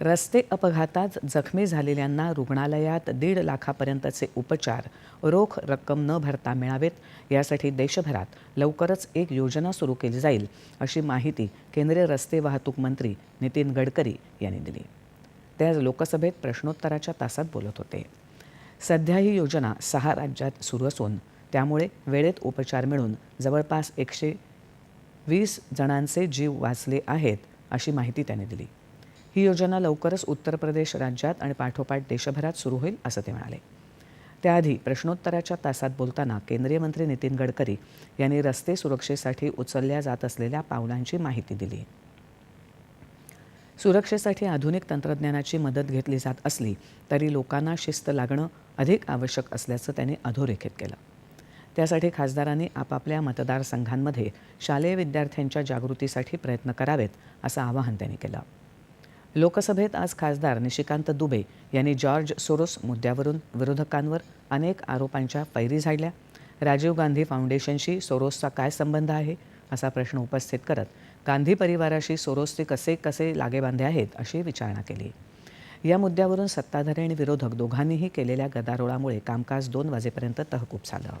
रस्ते अपघातात जखमी झालेल्यांना रुग्णालयात दीड लाखापर्यंतचे उपचार. रोख रक्कम न भरता मिळावेत. यासाठी देशभरात लवकरच एक योजना सुरू केली जाईल अशी माहिती केंद्रीय रस्ते वाहतूक मंत्री नितीन गडकरी यांनी दिली. ते आज लोकसभेत प्रश्नोत्तराच्या तासात बोलत होते. सध्या ही योजना सहा राज्यात सुरू असून त्यामुळे वेळेत उपचार मिळून जवळपास एकशे वीस जणांचे जीव वाचले आहेत अशी माहिती त्यांनी दिली. ही योजना लवकरच उत्तर प्रदेश राज्यात आणि पाठोपाठ देशभरात सुरू होईल असं ते म्हणाले. त्याआधी प्रश्नोत्तराच्या तासात बोलताना केंद्रीय मंत्री नितीन गडकरी यांनी रस्ते सुरक्षेसाठी उचलल्या जात असलेल्या पावलांची माहिती दिली. सुरक्षेसाठी आधुनिक तंत्रज्ञानाची मदत घेतली जात असली तरी लोकांना शिस्त लागणं अधिक आवश्यक असल्याचं त्यांनी अधोरेखित केलं. त्यासाठी खासदारांनी आपापल्या मतदारसंघांमध्ये शालेय विद्यार्थ्यांच्या जागृतीसाठी प्रयत्न करावेत असं आवाहन त्यांनी केलं. लोकसभेत आज खासदार निशिकांत दुबे यांनी जॉर्ज सोरोस मुद्द्यावरून विरोधकांवर अनेक आरोपांच्या पैरी झाडल्या. राजीव गांधी फाउंडेशनशी सोरोसचा काय संबंध आहे? असा प्रश्न उपस्थित करत गांधी परिवाराशी सोरोसचे कसे कसे लागेबांधे आहेत अशी विचारणा केली. या मुद्द्यावरून सत्ताधारी आणि विरोधक दोघांनीही केलेल्या गदारोळामुळे कामकाज दोन वाजेपर्यंत तहकूब झालं.